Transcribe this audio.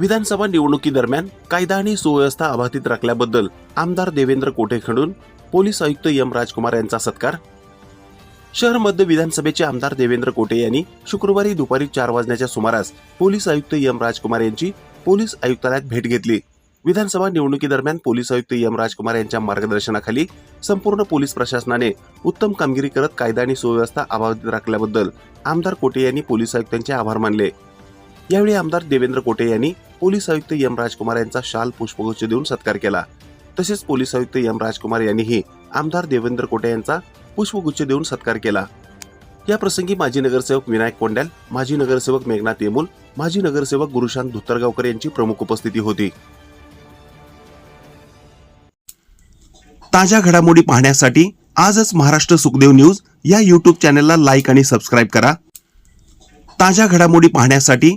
विधानसभा निवडणुकीदरम्यान कायदा आणि सुव्यवस्था अबाधित राखल्याबद्दल आमदार देवेंद्र कोठेकडून पोलीस आयुक्त एम राजकुमार यांचा सत्कार. शहर मध्य विधानसभेचे आमदार देवेंद्र कोटे यांनी शुक्रवारी दुपारी चार वाजण्याच्या सुमारास पोलीस आयुक्त एम राजकुमार यांची पोलीस आयुक्तालयात भेट घेतली. विधानसभा निवडणुकीदरम्यान पोलीस आयुक्त एम राजकुमार यांच्या मार्गदर्शनाखाली संपूर्ण पोलीस प्रशासनाने उत्तम कामगिरी करत कायदा आणि सुव्यवस्था अबाधित राखल्याबद्दल आमदार कोटे यांनी पोलीस आयुक्तांचे आभार मानले. यावेळी आमदार देवेंद्र कोटे यांनी पोलीस आयुक्त एम राजकुमार यांचा शाल पुष्पगुच्छ देऊन सत्कार केला. तसेच पोलीस आयुक्त एम राजकुमार यांनीही आमदार देवेंद्र कोटे यांचा पुष्पगुच्छ देऊन सत्कार केला. या प्रसंगी माजी नगरसेवक विनायक कोंड्याल माजी नगरसेवक मेघनाथ येमुल माजी नगरसेवक गुरुशांत धुत्तरगावकर यांची प्रमुख उपस्थिती होती. ताज्या घडामोडी पाहण्यासाठी आजच महाराष्ट्र सुखदेव न्यूज या यूट्यूब चॅनलला लाईक आणि सबस्क्राईब करा. ताज्या घडामोडी पाहण्यासाठी